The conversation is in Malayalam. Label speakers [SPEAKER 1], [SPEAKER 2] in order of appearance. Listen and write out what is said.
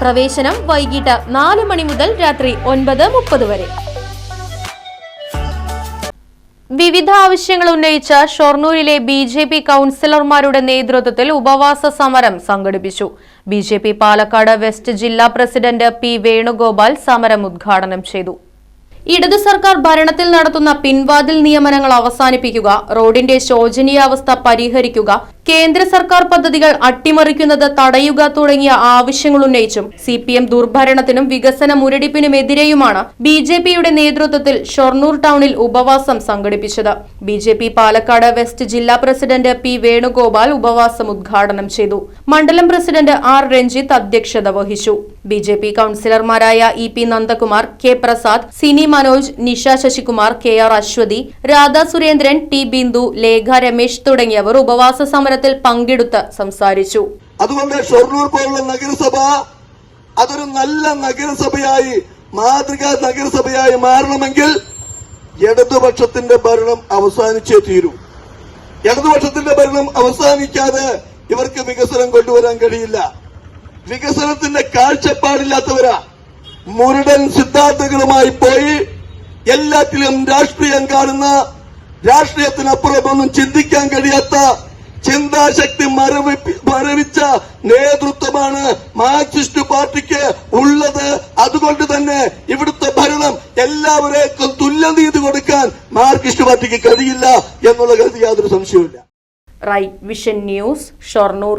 [SPEAKER 1] പ്രവേശനം വൈകിട്ട് നാല് മണി മുതൽ രാത്രി ഒൻപത് മുപ്പത് വരെ. വിവിധ ആവശ്യങ്ങൾ ഉന്നയിച്ച ഷൊർണൂരിലെ ബി ജെ പി കൌൺസിലർമാരുടെ നേതൃത്വത്തിൽ ഉപവാസ സമരം സംഘടിപ്പിച്ചു. B J P Palakkad west ജില്ലാ പ്രസിഡന്റ് പി വേണുഗോപാൽ സമരം ഉദ്ഘാടനം ചെയ്തു. ഇടതു സർക്കാർ ഭരണത്തിൽ നടത്തുന്ന പിൻവാതിൽ നിയമനങ്ങൾ അവസാനിപ്പിക്കുക റോഡിന്റെ ശോചനീയാവസ്ഥ പരിഹരിക്കുക കേന്ദ്ര സർക്കാർ പദ്ധതികൾ അട്ടിമറിക്കുന്നത് തടയുക തുടങ്ങിയ ആവശ്യങ്ങൾ ഉന്നയിച്ചും സി പി എം ദുർഭരണത്തിനും വികസന മുരടിപ്പിനുമെതിരെയുമാണ് ബി ജെ പിയുടെ നേതൃത്വത്തിൽ ഷൊർണൂർ ടൗണിൽ ഉപവാസം സംഘടിപ്പിച്ചത്. B J P Palakkad west ജില്ലാ പ്രസിഡന്റ് പി വേണുഗോപാൽ ഉപവാസം ഉദ്ഘാടനം ചെയ്തു. മണ്ഡലം പ്രസിഡന്റ് ആർ രഞ്ജിത്ത് അധ്യക്ഷത വഹിച്ചു. B J P കൌൺസിലർമാരായ E P Nandakumar K Prasad Sini Manoj Nisha Sasikumar K R Aswathi Radha Surendran T Bindu Lekha Ramesh തുടങ്ങിയവർ ഉപവാസ സമരത്തിൽ പങ്കെടുത്ത് സംസാരിച്ചു.
[SPEAKER 2] അതുകൊണ്ട് ഷൊർണൂർ പോലുള്ള നഗരസഭ അതൊരു നല്ല നഗരസഭയായി മാതൃകാ നഗരസഭയായി മാറണമെങ്കിൽ ഇടതുപക്ഷത്തിന്റെ ഭരണം അവസാനിച്ചേ തീരൂ. ഇടതുപക്ഷത്തിന്റെ ഭരണം അവസാനിക്കാതെ ഇവർക്ക് വികസനം കൊണ്ടുവരാൻ കഴിയില്ല. വികസനത്തിന്റെ കാഴ്ചപ്പാടില്ലാത്തവരാ. മുരുടൻ സിദ്ധാന്തങ്ങളുമായി പോയി എല്ലാത്തിലും രാഷ്ട്രീയം കാണുന്ന രാഷ്ട്രീയത്തിനപ്പുറമൊന്നും ചിന്തിക്കാൻ കഴിയാത്ത ചിന്താശക്തി മരവിച്ച നേതൃത്വമാണ് മാർക്സിസ്റ്റ് പാർട്ടിക്ക് ഉള്ളത്. അതുകൊണ്ട് തന്നെ ഇവിടുത്തെ ഭരണം എല്ലാവരേക്കും തുല്യനീതി കൊടുക്കാൻ മാർക്സിസ്റ്റ് പാർട്ടിക്ക് കഴിയില്ല എന്നുള്ള കാര്യത്തിൽ യാതൊരു സംശയവുമില്ല.
[SPEAKER 1] Right Vision News Shoranur.